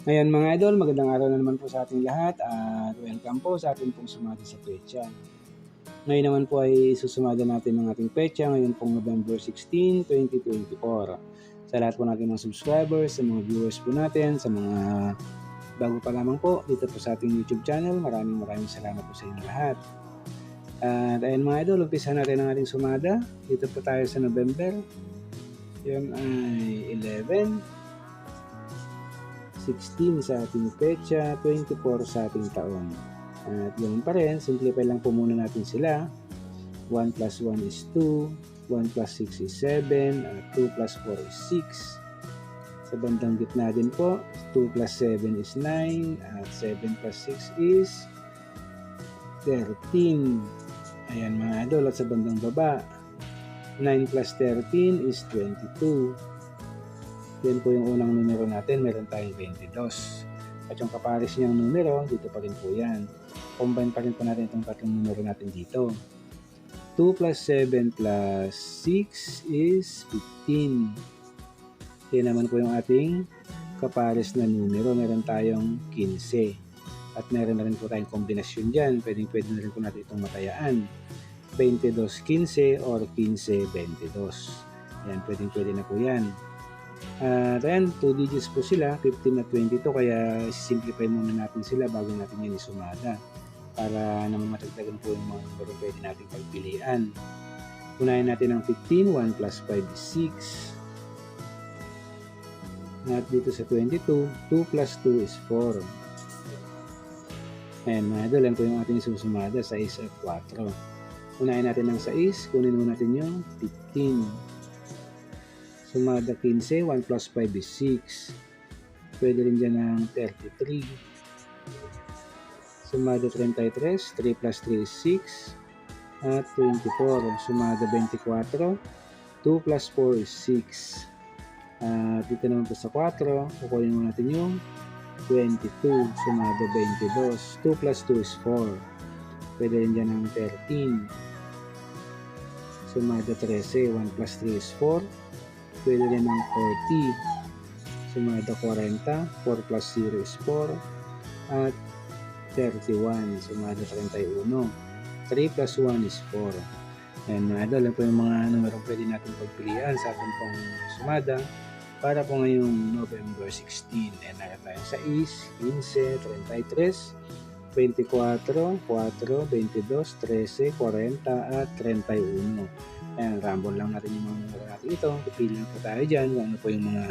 Ngayon mga idol, magandang araw na naman po sa ating lahat at welcome po sa ating pong sumada sa pecha. Ngayon naman po ay susumada natin ng ating pecha ngayon pong November 16, 2024. Sa lahat po natin mga subscribers, sa mga viewers po natin, sa mga bago pa lamang po dito po sa ating YouTube channel, maraming maraming salamat po sa inyo lahat. At ayun mga idol, umpisa natin ang ating sumada. Dito po tayo sa November. Yan ay 11, 16 sa ating pecha, 24 sa ating taon. At yun pa rin, simplify lang po muna natin sila. 1 plus 1 is 2, 1 plus 6 is 7, at 2 plus 4 is 6. Sa bandang gitna din po, 2 plus 7 is 9, at 7 plus 6 is 13. Ayan mga idol, at sa bandang baba, 9 plus 13 is 22. Yan po yung unang numero natin, meron tayong 22. At yung kapares niyang numero, dito pa rin po yan. Combine pa rin po natin itong tatlong numero natin dito. 2 plus 7 plus 6 is 15. Yan naman po yung ating kapares na numero. Meron tayong 15. At meron na rin po tayong kombinasyon dyan. Pwedeng pwede na rin po natin itong matayaan. 22-15 or 15-22. Yan, pwedeng pwede na po yan. At ayan, 2 digits po sila, 15 at 22, kaya simplify muna natin sila bago natin yan isumada para naman matagdagan po yung mga numero pwede natin pagpilian. Unahin natin ang 15, 1 plus 5 is 6. At dito sa 22, 2 plus 2 is 4. Ayan, mga idol, yan po yung ating susumada, 6 at 4. Unahin natin ang 6, kunin mo natin yung 15. Sumada 15, 1 plus 5 is 6. Pwede rin dyan ng 33. Sumada 33, 3 plus 3 is 6. At 24. Sumada 24, 2 plus 4 is 6. At dito naman po sa 4, kukunin mo natin yung 22. Sumada 22. 2 plus 2 is 4. Pwede rin dyan ng 13. Sumada 13, 1 plus 3 is 4 pwede rin ng 40 sumada 40 4 plus 0 is 4 at 31 sumada 31 3 plus 1 is 4 and mga idol, po yung mga numero pwede natin pagpilian sa ating pong sumada para po ngayong November 16 and natin tayo sa is 15, 33 24, 4, 22, 13, 40 at 31 Ayan, rumble lang natin yung mga numero natin ito. Pipili po tayo dyan kung ano po yung mga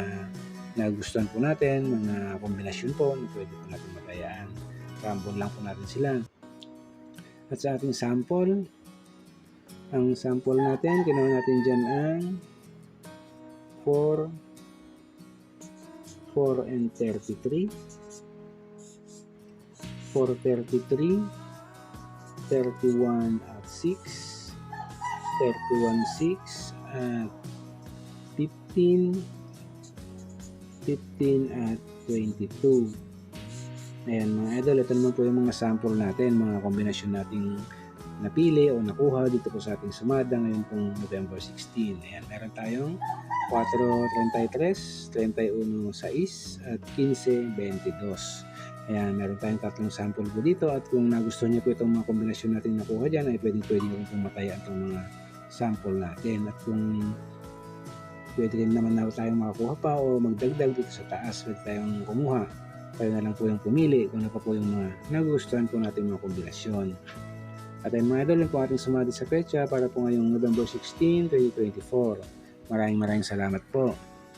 nagustuhan po natin, mga kombinasyon po na pwede po natin matayaan. Rumble lang po natin sila. At sa ating sample, ang sample natin, ginawa natin dyan ang 4, 4 and 33, 4, 33, 31 at 6, 31.6 at 15 15 at 22 ayan mga idol ito naman po yung mga sample natin mga kombinasyon nating napili o nakuha dito po sa ating sumada ngayon pong November 16 ayan meron tayong 4.33 31 6 at 15 22 Ayan, meron tayong tatlong sample po dito at kung nagustuhan niyo po itong mga kombinasyon natin nakuha dyan ay pwedeng pwede nyo pong mataya itong mga sample natin. At kung pwede rin naman na tayong makakuha pa o magdagdag dito sa taas pwede tayong kumuha. Tayo na lang po yung pumili kung ano pa po yung mga nagustuhan po natin mga kombinasyon. At ayun mga idol po ating sumali sa pecha para po ngayong November 16, 2024 maraming maraming salamat po